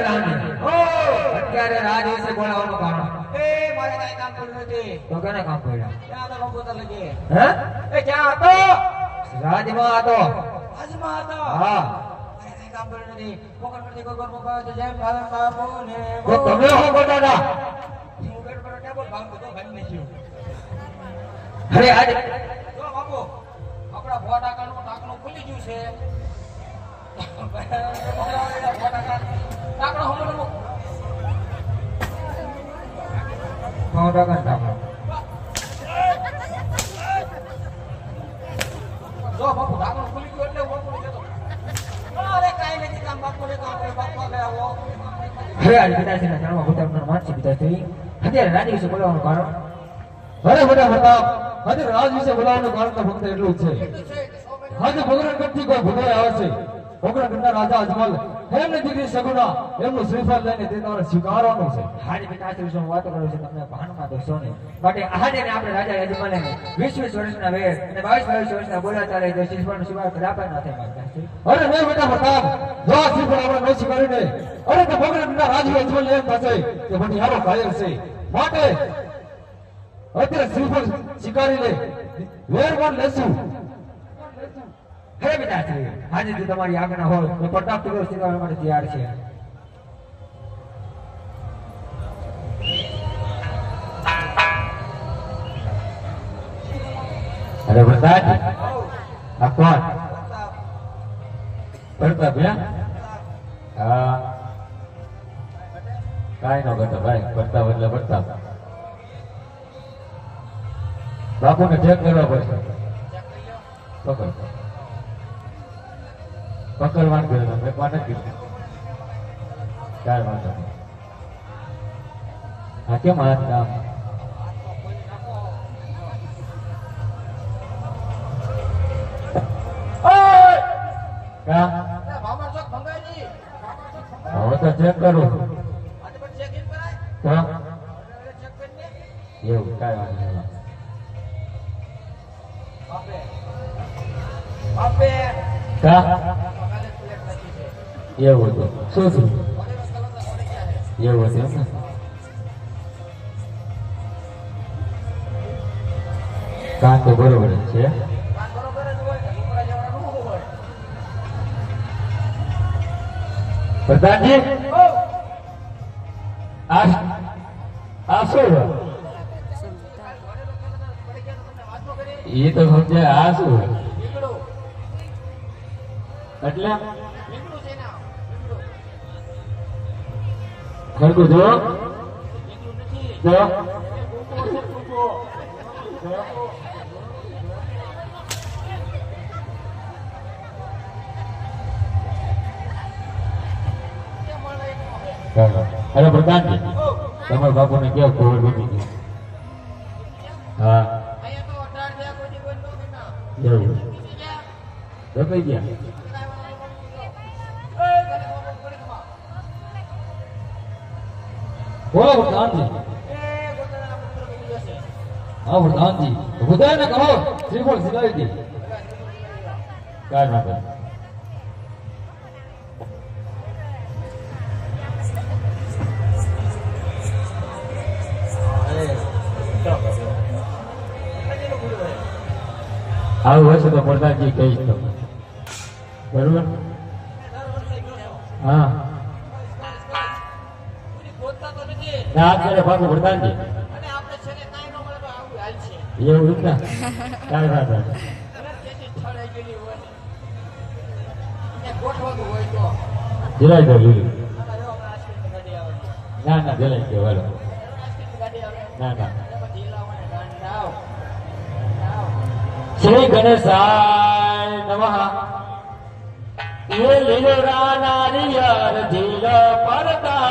પ્રધાનજી અત્યારે રાજ વિશે બોલાવવાનું કારણ એ મારે કાંઈ કામ નથી. તો કેને કામ પડ્યા? ક્યાં તો કમ્પ્યુટર લગે. હે? ક્યાં હતો? રાજમાં હતો. હતો. હા. તમે શું કરતા હતા? અરે આજે આપણા ખુલી ગયું છે. કામ કરે બાપુ આગળ આજે પિતાશ્રીના અત્યારે રાજ વિશે બોલાવવાનું કારણ અરે બધા પ્રતાપ આજે રાજ વિશે બોલાવવાનું કારણ તો ફક્ત એટલું જ છે આજે ભગવાન કે સો મહિના આજે ભોગરાગઢથી કોઈ ભૂતોય આવે છે. ભોગરાગઢના રાજા અજમલ એમની દીકરી સગુણા એમનું શ્રીફળ લઈને તે તમારે સ્વીકારવાનું છે. આજે પિતાશ્રી વિશે હું વાતો કરું છું તમને ભાનમાં દોષો નહીં. માટે આજે આપણે રાજા અજમલ વીસ વીસ વર્ષના વેર અને બાવીસ બાવીસ વર્ષના બોલા ચાલે તો શ્રીફળનો સ્વીકાર કરાપા ના થાય અરે નહીં બેટા પ્રતાપ જો આ શ્રીફળ આપણે ન સ્વીકારીને અરે તો ભોગરાગઢના રાજા અજમલ એમ થશે કે મને હારો ઘાયલ છે. માટે અત્યારે શ્રીફળ સ્વીકારી લે વેર પણ લેશું. હે પિતાશ્રી આજે જો તમારી આજ્ઞા હોય, તો પ્રતાપ ટુકડો સ્વીકારવા માટે તૈયાર છે. અરે પ્રતાપ, આ કોણ? પ્રતાપ, હે? કાઈ નો ઘટે ભાઈ, પ્રતાપ એટલે પ્રતાપ. બાપુને ચેક કરવા પડશે. પકડ. પકડવાનું કીધું મેં કોને કીધું કાંઈ વાંધો નહીં હા કેમ હાથ કામ હવે તો ચેક કરું એવું કાંઈ વાંધો નહીં. બાપે. બાપે. કા એવું હતું શું શું એવું હતું એમ ને કામ તો બરોબર જ છે કાન પ્રધાનજી આ શું એ તો સમજે આ શું એટલે ખરખું જો લીમડું નથી જો એ ટૂંકો છે ટૂંકો કેમ મળે એક નો છે? ચાલો. અરે પ્રધાનજી ઓ તમારા બાપુને કેવું બોલો પ્રધાનજી. હા, પ્રધાનજી. બધાને કહો, ત્રિકોણ સિલાવી દે. કાંઈ ના કરે આવું હશે તો પ્રધાનજી કહીશ તો બરોબર? હા. આવું હાલ છે. એવું રીતના કાંઈ ના. જલાઈ દો લીલું. ના ના જલાઈ દો આવે. ના ના. શ્રી ગણેશાય નમઃ એ લીલો નારિયર ધીર પડતા